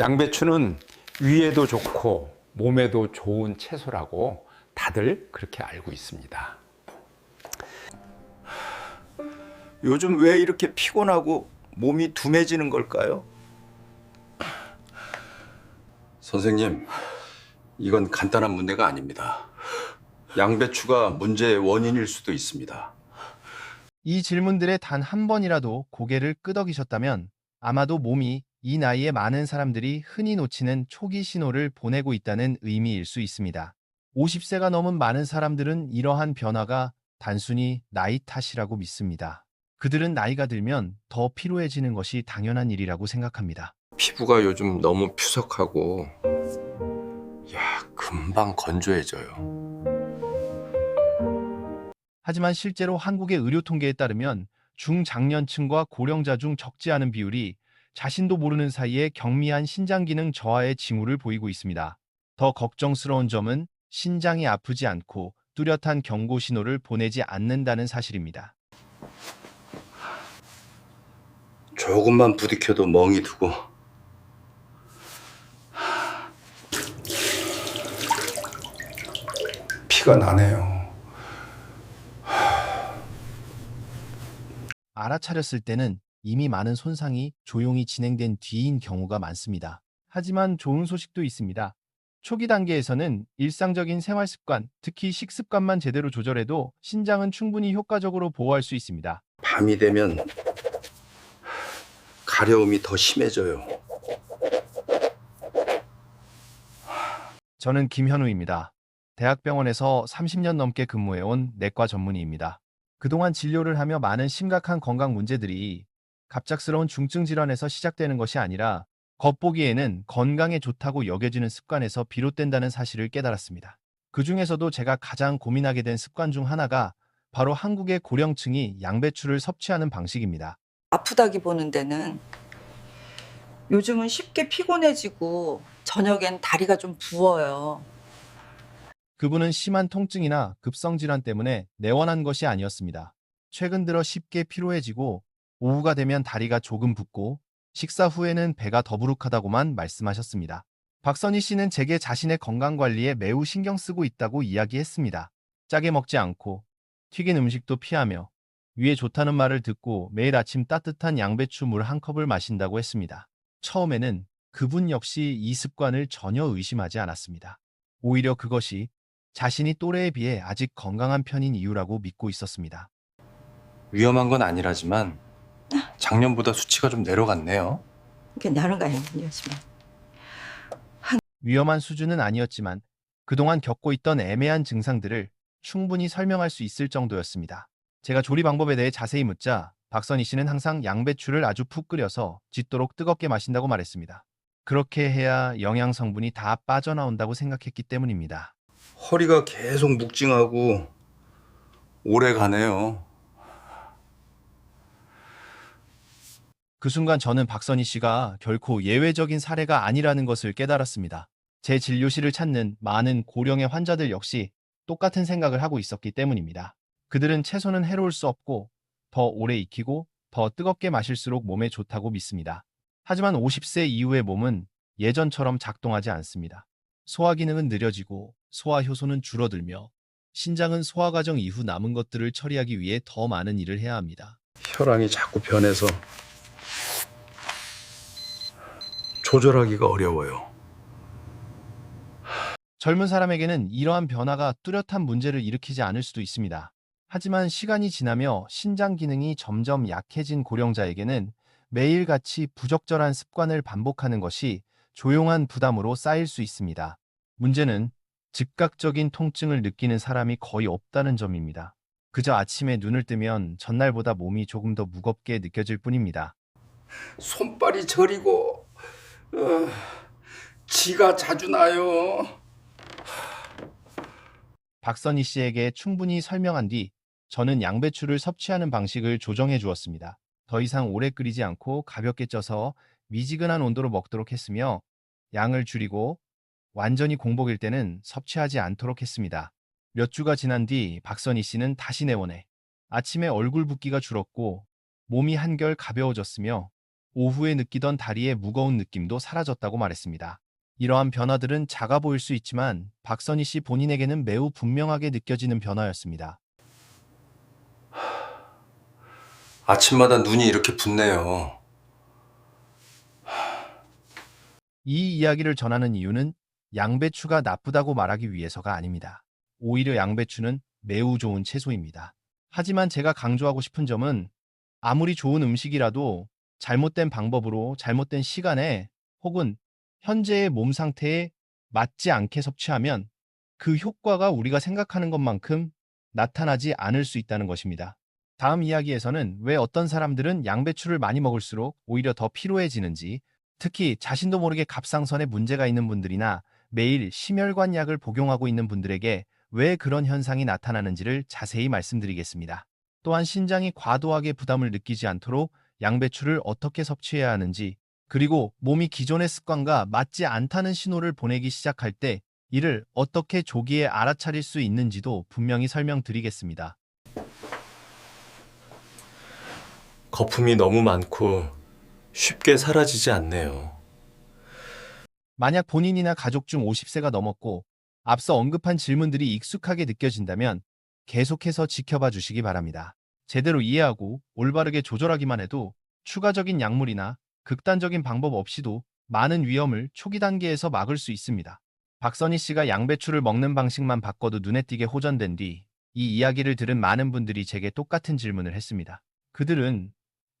양배추는 위에도 좋고 몸에도 좋은 채소라고 다들 그렇게 알고 있습니다. 요즘 왜 이렇게 피곤하고 몸이 둔해지는 걸까요? 선생님, 이건 간단한 문제가 아닙니다. 양배추가 문제의 원인일 수도 있습니다. 이 질문들에 단 한 번이라도 고개를 끄덕이셨다면 아마도 몸이 이 나이에 많은 사람들이 흔히 놓치는 초기 신호를 보내고 있다는 의미일 수 있습니다. 50세가 넘은 많은 사람들은 이러한 변화가 단순히 나이 탓이라고 믿습니다. 그들은 나이가 들면 더 피로해지는 것이 당연한 일이라고 생각합니다. 피부가 요즘 너무 푸석하고, 야, 금방 건조해져요. 하지만 실제로 한국의 의료 통계에 따르면 중장년층과 고령자 중 적지 않은 비율이 자신도 모르는 사이에 경미한 신장 기능 저하의 징후를 보이고 있습니다. 더 걱정스러운 점은 신장이 아프지 않고 뚜렷한 경고 신호를 보내지 않는다는 사실입니다. 조금만 부딪혀도 멍이 두고, 피가 나네요. 알아차렸을 때는 이미 많은 손상이 조용히 진행된 뒤인 경우가 많습니다. 하지만 좋은 소식도 있습니다. 초기 단계에서는 일상적인 생활 습관, 특히 식습관만 제대로 조절해도 신장은 충분히 효과적으로 보호할 수 있습니다. 밤이 되면 가려움이 더 심해져요. 저는 김현우입니다. 대학병원에서 30년 넘게 근무해온 내과 전문의입니다. 그동안 진료를 하며 많은 심각한 건강 문제들이 갑작스러운 중증 질환에서 시작되는 것이 아니라 겉보기에는 건강에 좋다고 여겨지는 습관에서 비롯된다는 사실을 깨달았습니다. 그 중에서도 제가 가장 고민하게 된 습관 중 하나가 바로 한국의 고령층이 양배추를 섭취하는 방식입니다. 아프다기 보는 데는 요즘은 쉽게 피곤해지고 저녁엔 다리가 좀 부어요. 그분은 심한 통증이나 급성 질환 때문에 내원한 것이 아니었습니다. 최근 들어 쉽게 피로해지고 오후가 되면 다리가 조금 붓고 식사 후에는 배가 더부룩하다고만 말씀하셨습니다. 박선희 씨는 제게 자신의 건강 관리에 매우 신경 쓰고 있다고 이야기했습니다. 짜게 먹지 않고 튀긴 음식도 피하며 위에 좋다는 말을 듣고 매일 아침 따뜻한 양배추 물 한 컵을 마신다고 했습니다. 처음에는 그분 역시 이 습관을 전혀 의심하지 않았습니다. 오히려 그것이 자신이 또래에 비해 아직 건강한 편인 이유라고 믿고 있었습니다. 위험한 건 아니라지만, 작년보다 수치가 좀 내려갔네요. 괜찮은 거 아니에요, 지금. 위험한 수준은 아니었지만 그동안 겪고 있던 애매한 증상들을 충분히 설명할 수 있을 정도였습니다. 제가 조리 방법에 대해 자세히 묻자 박선희 씨는 항상 양배추를 아주 푹 끓여서 짙도록 뜨겁게 마신다고 말했습니다. 그렇게 해야 영양 성분이 다 빠져나온다고 생각했기 때문입니다. 허리가 계속 묵징하고, 오래 가네요. 그 순간 저는 박선희 씨가 결코 예외적인 사례가 아니라는 것을 깨달았습니다. 제 진료실을 찾는 많은 고령의 환자들 역시 똑같은 생각을 하고 있었기 때문입니다. 그들은 채소는 해로울 수 없고 더 오래 익히고 더 뜨겁게 마실수록 몸에 좋다고 믿습니다. 하지만 50세 이후의 몸은 예전처럼 작동하지 않습니다. 소화 기능은 느려지고 소화 효소는 줄어들며 신장은 소화 과정 이후 남은 것들을 처리하기 위해 더 많은 일을 해야 합니다. 혈압이 자꾸 변해서 조절하기가 어려워요. 젊은 사람에게는 이러한 변화가 뚜렷한 문제를 일으키지 않을 수도 있습니다. 하지만 시간이 지나며 신장 기능이 점점 약해진 고령자에게는 매일같이 부적절한 습관을 반복하는 것이 조용한 부담으로 쌓일 수 있습니다. 문제는 즉각적인 통증을 느끼는 사람이 거의 없다는 점입니다. 그저 아침에 눈을 뜨면 전날보다 몸이 조금 더 무겁게 느껴질 뿐입니다. 손발이 저리고, 어, 지가 자주 나요. 박선희 씨에게 충분히 설명한 뒤 저는 양배추를 섭취하는 방식을 조정해 주었습니다. 더 이상 오래 끓이지 않고 가볍게 쪄서 미지근한 온도로 먹도록 했으며 양을 줄이고 완전히 공복일 때는 섭취하지 않도록 했습니다. 몇 주가 지난 뒤 박선희 씨는 다시 내원해 아침에 얼굴 붓기가 줄었고 몸이 한결 가벼워졌으며 오후에 느끼던 다리의 무거운 느낌도 사라졌다고 말했습니다. 이러한 변화들은 작아 보일 수 있지만 박선희 씨 본인에게는 매우 분명하게 느껴지는 변화였습니다. 아침마다 눈이 이렇게 붓네요. 이 이야기를 전하는 이유는 양배추가 나쁘다고 말하기 위해서가 아닙니다. 오히려 양배추는 매우 좋은 채소입니다. 하지만 제가 강조하고 싶은 점은 아무리 좋은 음식이라도 잘못된 방법으로 잘못된 시간에 혹은 현재의 몸 상태에 맞지 않게 섭취하면 그 효과가 우리가 생각하는 것만큼 나타나지 않을 수 있다는 것입니다. 다음 이야기에서는 왜 어떤 사람들은 양배추를 많이 먹을수록 오히려 더 피로해지는지, 특히 자신도 모르게 갑상선에 문제가 있는 분들이나 매일 심혈관 약을 복용하고 있는 분들에게 왜 그런 현상이 나타나는지를 자세히 말씀드리겠습니다. 또한 신장이 과도하게 부담을 느끼지 않도록 양배추를 어떻게 섭취해야 하는지, 그리고 몸이 기존의 습관과 맞지 않다는 신호를 보내기 시작할 때 이를 어떻게 조기에 알아차릴 수 있는지도 분명히 설명드리겠습니다. 거품이 너무 많고 쉽게 사라지지 않네요. 만약 본인이나 가족 중 50세가 넘었고 앞서 언급한 질문들이 익숙하게 느껴진다면 계속해서 지켜봐 주시기 바랍니다. 제대로 이해하고 올바르게 조절하기만 해도 추가적인 약물이나 극단적인 방법 없이도 많은 위험을 초기 단계에서 막을 수 있습니다. 박선희 씨가 양배추를 먹는 방식만 바꿔도 눈에 띄게 호전된 뒤 이 이야기를 들은 많은 분들이 제게 똑같은 질문을 했습니다. 그들은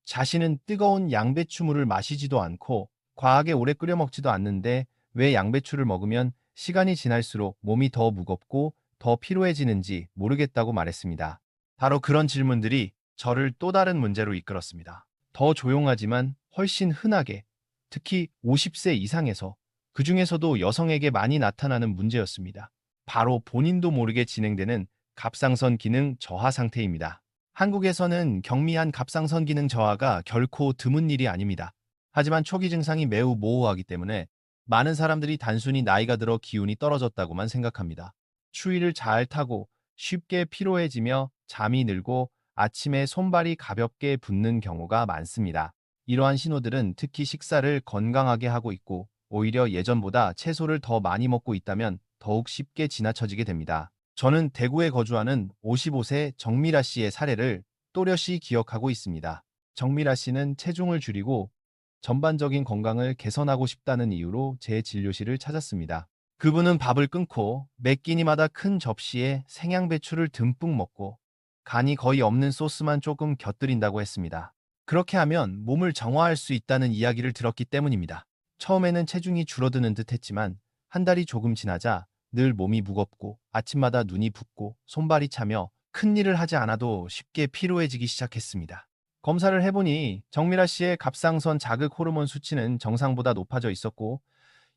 자신은 뜨거운 양배추물을 마시지도 않고 과하게 오래 끓여 먹지도 않는데 왜 양배추를 먹으면 시간이 지날수록 몸이 더 무겁고 더 피로해지는지 모르겠다고 말했습니다. 바로 그런 질문들이 저를 또 다른 문제로 이끌었습니다. 더 조용하지만 훨씬 흔하게, 특히 50세 이상에서 그 중에서도 여성에게 많이 나타나는 문제였습니다. 바로 본인도 모르게 진행되는 갑상선 기능 저하 상태입니다. 한국에서는 경미한 갑상선 기능 저하가 결코 드문 일이 아닙니다. 하지만 초기 증상이 매우 모호하기 때문에 많은 사람들이 단순히 나이가 들어 기운이 떨어졌다고만 생각합니다. 추위를 잘 타고 쉽게 피로해지며 잠이 늘고 아침에 손발이 가볍게 붓는 경우가 많습니다. 이러한 신호들은 특히 식사를 건강하게 하고 있고 오히려 예전보다 채소를 더 많이 먹고 있다면 더욱 쉽게 지나쳐지게 됩니다. 저는 대구에 거주하는 55세 정미라 씨의 사례를 또렷이 기억하고 있습니다. 정미라 씨는 체중을 줄이고 전반적인 건강을 개선하고 싶다는 이유로 제 진료실을 찾았습니다. 그분은 밥을 끊고 매 끼니마다 큰 접시에 생양배추를 듬뿍 먹고 간이 거의 없는 소스만 조금 곁들인다고 했습니다. 그렇게 하면 몸을 정화할 수 있다는 이야기를 들었기 때문입니다. 처음에는 체중이 줄어드는 듯 했지만 한 달이 조금 지나자 늘 몸이 무겁고 아침마다 눈이 붓고 손발이 차며 큰 일을 하지 않아도 쉽게 피로해지기 시작했습니다. 검사를 해보니 정미라 씨의 갑상선 자극 호르몬 수치는 정상보다 높아져 있었고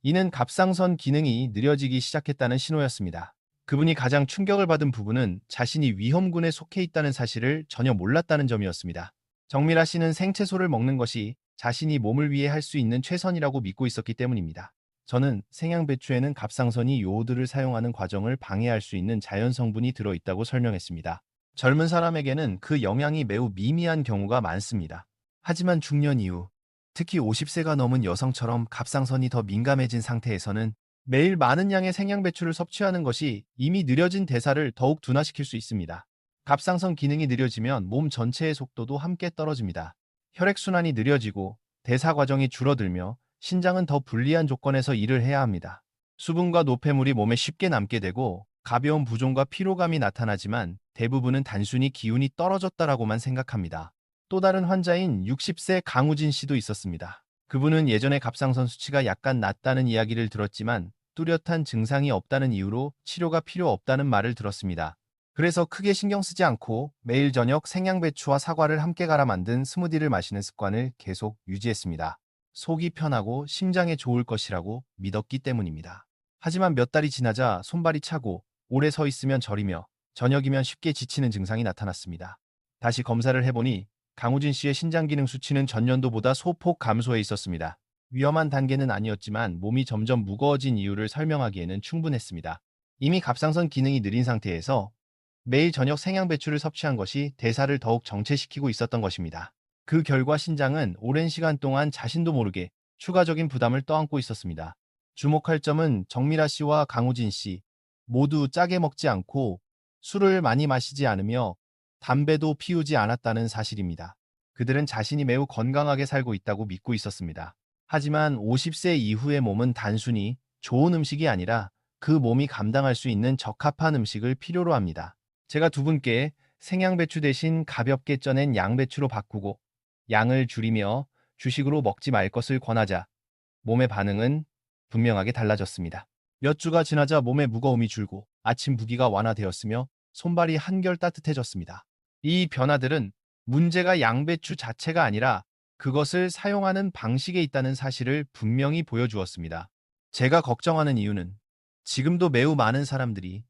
이는 갑상선 기능이 느려지기 시작했다는 신호였습니다. 그분이 가장 충격을 받은 부분은 자신이 위험군에 속해 있다는 사실을 전혀 몰랐다는 점이었습니다. 정미라 씨는 생채소를 먹는 것이 자신이 몸을 위해 할 수 있는 최선이라고 믿고 있었기 때문입니다. 저는 생양배추에는 갑상선이 요오드를 사용하는 과정을 방해할 수 있는 자연 성분이 들어있다고 설명했습니다. 젊은 사람에게는 그 영향이 매우 미미한 경우가 많습니다. 하지만 중년 이후, 특히 50세가 넘은 여성처럼 갑상선이 더 민감해진 상태에서는 매일 많은 양의 생양 배추를 섭취하는 것이 이미 느려진 대사를 더욱 둔화시킬 수 있습니다. 갑상선 기능이 느려지면 몸 전체의 속도도 함께 떨어집니다. 혈액순환이 느려지고 대사 과정이 줄어들며 신장은 더 불리한 조건에서 일을 해야 합니다. 수분과 노폐물이 몸에 쉽게 남게 되고 가벼운 부종과 피로감이 나타나지만 대부분은 단순히 기운이 떨어졌다라고만 생각합니다. 또 다른 환자인 60세 강우진 씨도 있었습니다. 그분은 예전에 갑상선 수치가 약간 낮다는 이야기를 들었지만 뚜렷한 증상이 없다는 이유로 치료가 필요 없다는 말을 들었습니다. 그래서 크게 신경 쓰지 않고 매일 저녁 생양배추와 사과를 함께 갈아 만든 스무디를 마시는 습관을 계속 유지했습니다. 속이 편하고 심장에 좋을 것이라고 믿었기 때문입니다. 하지만 몇 달이 지나자 손발이 차고 오래 서 있으면 저리며 저녁이면 쉽게 지치는 증상이 나타났습니다. 다시 검사를 해보니 강우진 씨의 신장 기능 수치는 전년도보다 소폭 감소해 있었습니다. 위험한 단계는 아니었지만 몸이 점점 무거워진 이유를 설명하기에는 충분했습니다. 이미 갑상선 기능이 느린 상태에서 매일 저녁 생양 배추를 섭취한 것이 대사를 더욱 정체시키고 있었던 것입니다. 그 결과 신장은 오랜 시간 동안 자신도 모르게 추가적인 부담을 떠안고 있었습니다. 주목할 점은 정미라 씨와 강우진 씨 모두 짜게 먹지 않고 술을 많이 마시지 않으며 담배도 피우지 않았다는 사실입니다. 그들은 자신이 매우 건강하게 살고 있다고 믿고 있었습니다. 하지만 50세 이후의 몸은 단순히 좋은 음식이 아니라 그 몸이 감당할 수 있는 적합한 음식을 필요로 합니다. 제가 두 분께 생양배추 대신 가볍게 쪄낸 양배추로 바꾸고 양을 줄이며 주식으로 먹지 말 것을 권하자 몸의 반응은 분명하게 달라졌습니다. 몇 주가 지나자 몸의 무거움이 줄고 아침 부기가 완화되었으며 손발이 한결 따뜻해졌습니다. 이 변화들은 문제가 양배추 자체가 아니라 그것을 사용하는 방식에 있다는 사실을 분명히 보여주었습니다. 제가 걱정하는 이유는 지금도 매우 많은 사람들이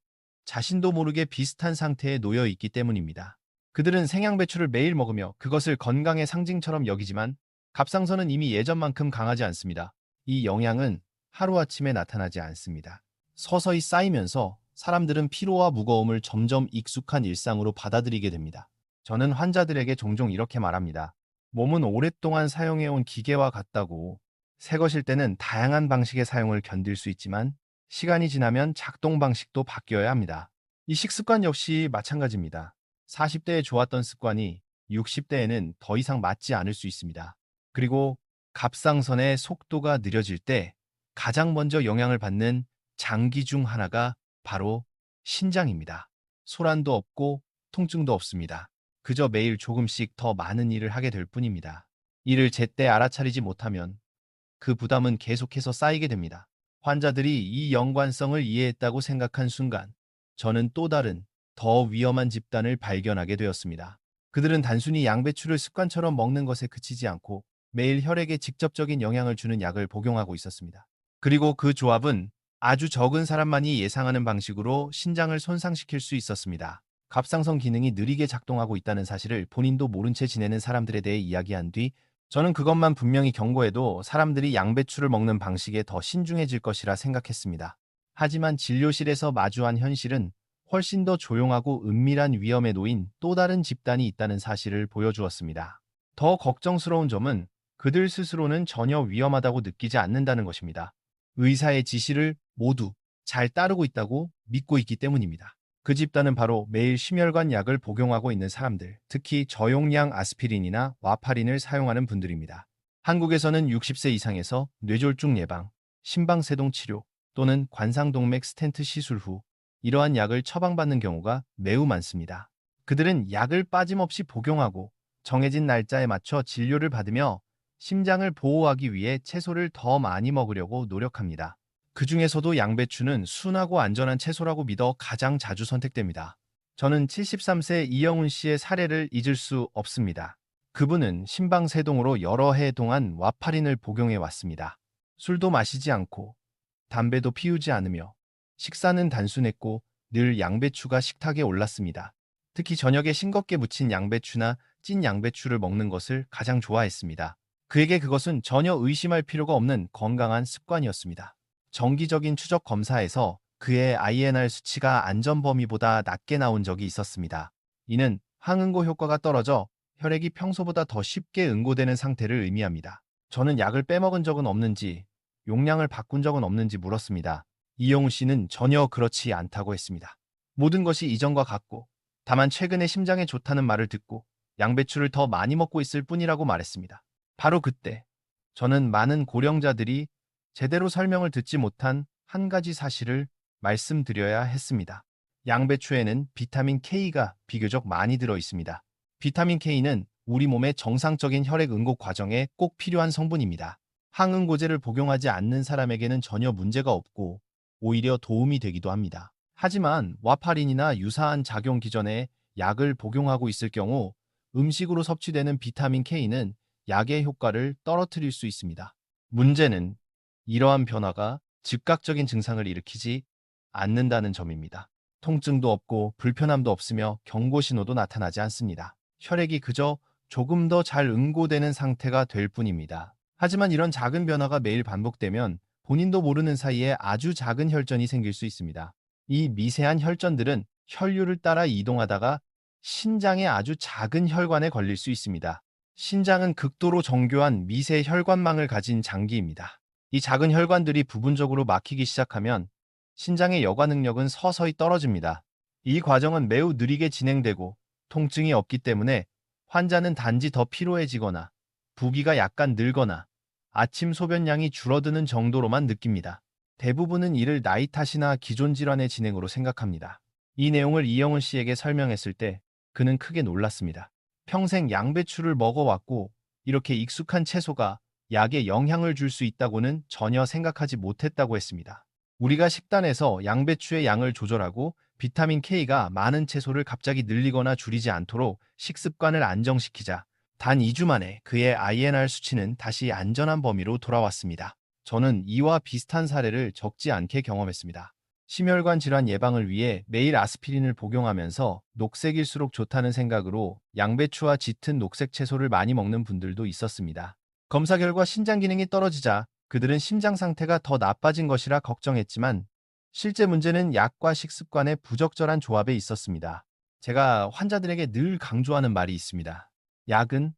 자신도 모르게 비슷한 상태에 놓여 있기 때문입니다. 그들은 생양배추를 매일 먹으며 그것을 건강의 상징처럼 여기지만 갑상선은 이미 예전만큼 강하지 않습니다. 이 영향은 하루아침에 나타나지 않습니다. 서서히 쌓이면서 사람들은 피로와 무거움을 점점 익숙한 일상으로 받아들이게 됩니다. 저는 환자들에게 종종 이렇게 말합니다. 몸은 오랫동안 사용해온 기계와 같다고 새 것일 때는 다양한 방식의 사용을 견딜 수 있지만 시간이 지나면 작동 방식도 바뀌어야 합니다. 이 식습관 역시 마찬가지입니다. 40대에 좋았던 습관이 60대에는 더 이상 맞지 않을 수 있습니다. 그리고 갑상선의 속도가 느려질 때 가장 먼저 영향을 받는 장기 중 하나가 바로 신장입니다. 소란도 없고 통증도 없습니다. 그저 매일 조금씩 더 많은 일을 하게 될 뿐입니다. 이를 제때 알아차리지 못하면 그 부담은 계속해서 쌓이게 됩니다. 환자들이 이 연관성을 이해했다고 생각한 순간 저는 또 다른 더 위험한 집단을 발견하게 되었습니다. 그들은 단순히 양배추를 습관처럼 먹는 것에 그치지 않고 매일 혈액에 직접적인 영향을 주는 약을 복용하고 있었습니다. 그리고 그 조합은 아주 적은 사람만이 예상하는 방식으로 신장을 손상시킬 수 있었습니다. 갑상선 기능이 느리게 작동하고 있다는 사실을 본인도 모른 채 지내는 사람들에 대해 이야기한 뒤 저는 그것만 분명히 경고해도 사람들이 양배추를 먹는 방식에 더 신중해질 것이라 생각했습니다. 하지만 진료실에서 마주한 현실은 훨씬 더 조용하고 은밀한 위험에 놓인 또 다른 집단이 있다는 사실을 보여주었습니다. 더 걱정스러운 점은 그들 스스로는 전혀 위험하다고 느끼지 않는다는 것입니다. 의사의 지시를 모두 잘 따르고 있다고 믿고 있기 때문입니다. 그 집단은 바로 매일 심혈관 약을 복용하고 있는 사람들, 특히 저용량 아스피린이나 와파린을 사용하는 분들입니다. 한국에서는 60세 이상에서 뇌졸중 예방, 심방세동 치료 또는 관상동맥 스텐트 시술 후 이러한 약을 처방받는 경우가 매우 많습니다. 그들은 약을 빠짐없이 복용하고 정해진 날짜에 맞춰 진료를 받으며 심장을 보호하기 위해 채소를 더 많이 먹으려고 노력합니다. 그 중에서도 양배추는 순하고 안전한 채소라고 믿어 가장 자주 선택됩니다. 저는 73세 이영훈 씨의 사례를 잊을 수 없습니다. 그분은 심방세동으로 여러 해 동안 와파린을 복용해 왔습니다. 술도 마시지 않고 담배도 피우지 않으며 식사는 단순했고 늘 양배추가 식탁에 올랐습니다. 특히 저녁에 싱겁게 무친 양배추나 찐 양배추를 먹는 것을 가장 좋아했습니다. 그에게 그것은 전혀 의심할 필요가 없는 건강한 습관이었습니다. 정기적인 추적 검사에서 그의 INR 수치가 안전 범위보다 낮게 나온 적이 있었습니다. 이는 항응고 효과가 떨어져 혈액이 평소보다 더 쉽게 응고되는 상태를 의미합니다. 저는 약을 빼먹은 적은 없는지, 용량을 바꾼 적은 없는지 물었습니다. 이영우 씨는 전혀 그렇지 않다고 했습니다. 모든 것이 이전과 같고, 다만 최근에 심장에 좋다는 말을 듣고 양배추를 더 많이 먹고 있을 뿐이라고 말했습니다. 바로 그때 저는 많은 고령자들이 제대로 설명을 듣지 못한 한 가지 사실을 말씀드려야 했습니다. 양배추에는 비타민 K가 비교적 많이 들어 있습니다. 비타민 K는 우리 몸의 정상적인 혈액 응고 과정에 꼭 필요한 성분입니다. 항응고제를 복용하지 않는 사람에게는 전혀 문제가 없고 오히려 도움이 되기도 합니다. 하지만 와파린이나 유사한 작용 기전에 약을 복용하고 있을 경우 음식으로 섭취되는 비타민 K는 약의 효과를 떨어뜨릴 수 있습니다. 문제는 이러한 변화가 즉각적인 증상을 일으키지 않는다는 점입니다. 통증도 없고 불편함도 없으며 경고 신호도 나타나지 않습니다. 혈액이 그저 조금 더 잘 응고되는 상태가 될 뿐입니다. 하지만 이런 작은 변화가 매일 반복되면 본인도 모르는 사이에 아주 작은 혈전이 생길 수 있습니다. 이 미세한 혈전들은 혈류를 따라 이동하다가 신장의 아주 작은 혈관에 걸릴 수 있습니다. 신장은 극도로 정교한 미세 혈관망을 가진 장기입니다. 이 작은 혈관들이 부분적으로 막히기 시작하면 신장의 여과 능력은 서서히 떨어집니다. 이 과정은 매우 느리게 진행되고 통증이 없기 때문에 환자는 단지 더 피로해지거나 부기가 약간 늘거나 아침 소변량이 줄어드는 정도로만 느낍니다. 대부분은 이를 나이 탓이나 기존 질환의 진행으로 생각합니다. 이 내용을 이영은 씨에게 설명했을 때 그는 크게 놀랐습니다. 평생 양배추를 먹어왔고 이렇게 익숙한 채소가 약에 영향을 줄 수 있다고는 전혀 생각하지 못했다고 했습니다. 우리가 식단에서 양배추의 양을 조절하고 비타민 K가 많은 채소를 갑자기 늘리거나 줄이지 않도록 식습관을 안정시키자 단 2주 만에 그의 INR 수치는 다시 안전한 범위로 돌아왔습니다. 저는 이와 비슷한 사례를 적지 않게 경험했습니다. 심혈관 질환 예방을 위해 매일 아스피린을 복용하면서 녹색일수록 좋다는 생각으로 양배추와 짙은 녹색 채소를 많이 먹는 분들도 있었습니다. 검사 결과 신장 기능이 떨어지자 그들은 심장 상태가 더 나빠진 것이라 걱정했지만 실제 문제는 약과 식습관의 부적절한 조합에 있었습니다. 제가 환자들에게 늘 강조하는 말이 있습니다. 약은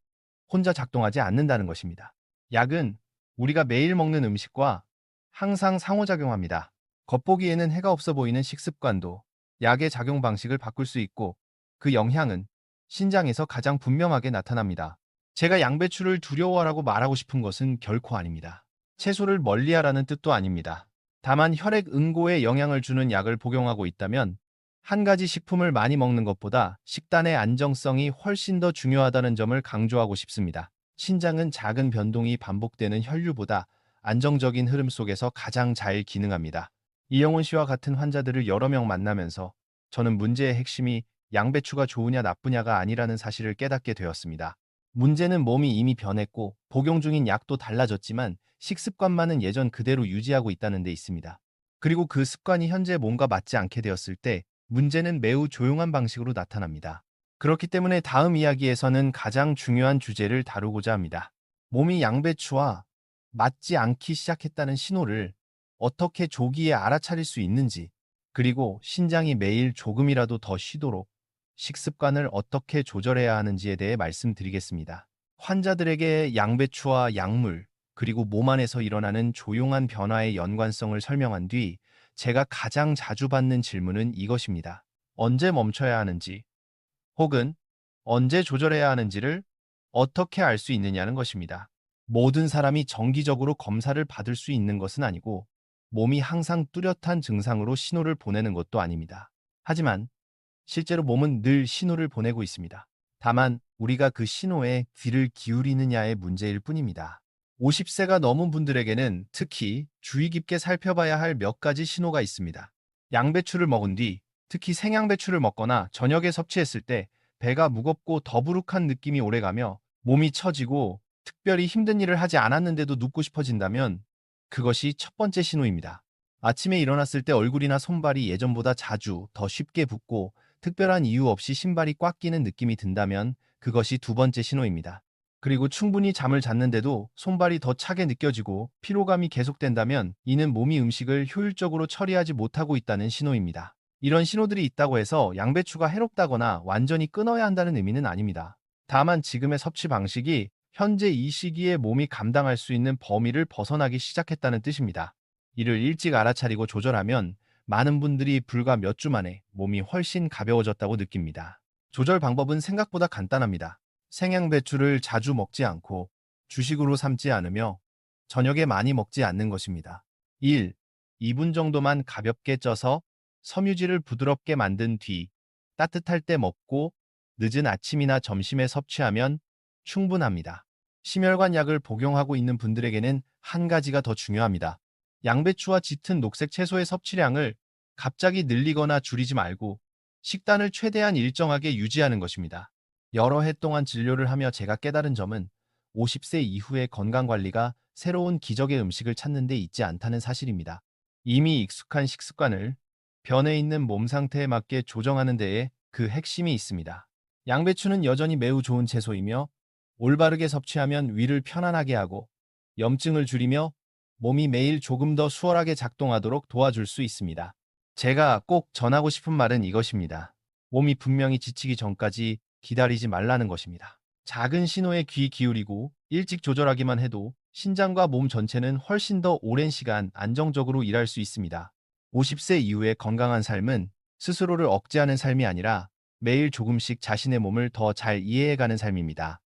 혼자 작동하지 않는다는 것입니다. 약은 우리가 매일 먹는 음식과 항상 상호작용합니다. 겉보기에는 해가 없어 보이는 식습관도 약의 작용 방식을 바꿀 수 있고 그 영향은 신장에서 가장 분명하게 나타납니다. 제가 양배추를 두려워하라고 말하고 싶은 것은 결코 아닙니다. 채소를 멀리하라는 뜻도 아닙니다. 다만 혈액 응고에 영향을 주는 약을 복용하고 있다면 한 가지 식품을 많이 먹는 것보다 식단의 안정성이 훨씬 더 중요하다는 점을 강조하고 싶습니다. 신장은 작은 변동이 반복되는 혈류보다 안정적인 흐름 속에서 가장 잘 기능합니다. 이영훈 씨와 같은 환자들을 여러 명 만나면서 저는 문제의 핵심이 양배추가 좋으냐 나쁘냐가 아니라는 사실을 깨닫게 되었습니다. 문제는 몸이 이미 변했고 복용 중인 약도 달라졌지만 식습관만은 예전 그대로 유지하고 있다는 데 있습니다. 그리고 그 습관이 현재 몸과 맞지 않게 되었을 때 문제는 매우 조용한 방식으로 나타납니다. 그렇기 때문에 다음 이야기에서는 가장 중요한 주제를 다루고자 합니다. 몸이 양배추와 맞지 않기 시작했다는 신호를 어떻게 조기에 알아차릴 수 있는지, 그리고 신장이 매일 조금이라도 더 쉬도록 식습관을 어떻게 조절해야 하는지에 대해 말씀드리겠습니다. 환자들에게 양배추와 약물, 그리고 몸 안에서 일어나는 조용한 변화의 연관성을 설명한 뒤 제가 가장 자주 받는 질문은 이것입니다. 언제 멈춰야 하는지, 혹은 언제 조절해야 하는지를 어떻게 알 수 있느냐는 것입니다. 모든 사람이 정기적으로 검사를 받을 수 있는 것은 아니고 몸이 항상 뚜렷한 증상으로 신호를 보내는 것도 아닙니다. 하지만 실제로 몸은 늘 신호를 보내고 있습니다. 다만 우리가 그 신호에 귀를 기울이느냐의 문제일 뿐입니다. 50세가 넘은 분들에게는 특히 주의 깊게 살펴봐야 할 몇 가지 신호가 있습니다. 양배추를 먹은 뒤, 특히 생양배추를 먹거나 저녁에 섭취했을 때 배가 무겁고 더부룩한 느낌이 오래가며 몸이 처지고 특별히 힘든 일을 하지 않았는데도 눕고 싶어진다면 그것이 첫 번째 신호입니다. 아침에 일어났을 때 얼굴이나 손발이 예전보다 자주 더 쉽게 붓고 특별한 이유 없이 신발이 꽉 끼는 느낌이 든다면 그것이 두 번째 신호입니다. 그리고 충분히 잠을 잤는데도 손발이 더 차게 느껴지고 피로감이 계속된다면 이는 몸이 음식을 효율적으로 처리하지 못하고 있다는 신호입니다. 이런 신호들이 있다고 해서 양배추가 해롭다거나 완전히 끊어야 한다는 의미는 아닙니다. 다만 지금의 섭취 방식이 현재 이 시기에 몸이 감당할 수 있는 범위를 벗어나기 시작했다는 뜻입니다. 이를 일찍 알아차리고 조절하면 많은 분들이 불과 몇 주 만에 몸이 훨씬 가벼워졌다고 느낍니다. 조절 방법은 생각보다 간단합니다. 생양배추를 자주 먹지 않고 주식으로 삼지 않으며 저녁에 많이 먹지 않는 것입니다. 1. 2분 정도만 가볍게 쪄서 섬유질을 부드럽게 만든 뒤 따뜻할 때 먹고 늦은 아침이나 점심에 섭취하면 충분합니다. 심혈관 약을 복용하고 있는 분들에게는 한 가지가 더 중요합니다. 양배추와 짙은 녹색 채소의 섭취량을 갑자기 늘리거나 줄이지 말고 식단을 최대한 일정하게 유지하는 것입니다. 여러 해 동안 진료를 하며 제가 깨달은 점은 50세 이후의 건강관리가 새로운 기적의 음식을 찾는 데 있지 않다는 사실입니다. 이미 익숙한 식습관을 변해 있는 몸 상태에 맞게 조정하는 데에 그 핵심이 있습니다. 양배추는 여전히 매우 좋은 채소이며 올바르게 섭취하면 위를 편안하게 하고 염증을 줄이며 몸이 매일 조금 더 수월하게 작동하도록 도와줄 수 있습니다. 제가 꼭 전하고 싶은 말은 이것입니다. 몸이 분명히 지치기 전까지 기다리지 말라는 것입니다. 작은 신호에 귀 기울이고 일찍 조절하기만 해도 신장과 몸 전체는 훨씬 더 오랜 시간 안정적으로 일할 수 있습니다. 50세 이후의 건강한 삶은 스스로를 억제하는 삶이 아니라 매일 조금씩 자신의 몸을 더 잘 이해해가는 삶입니다.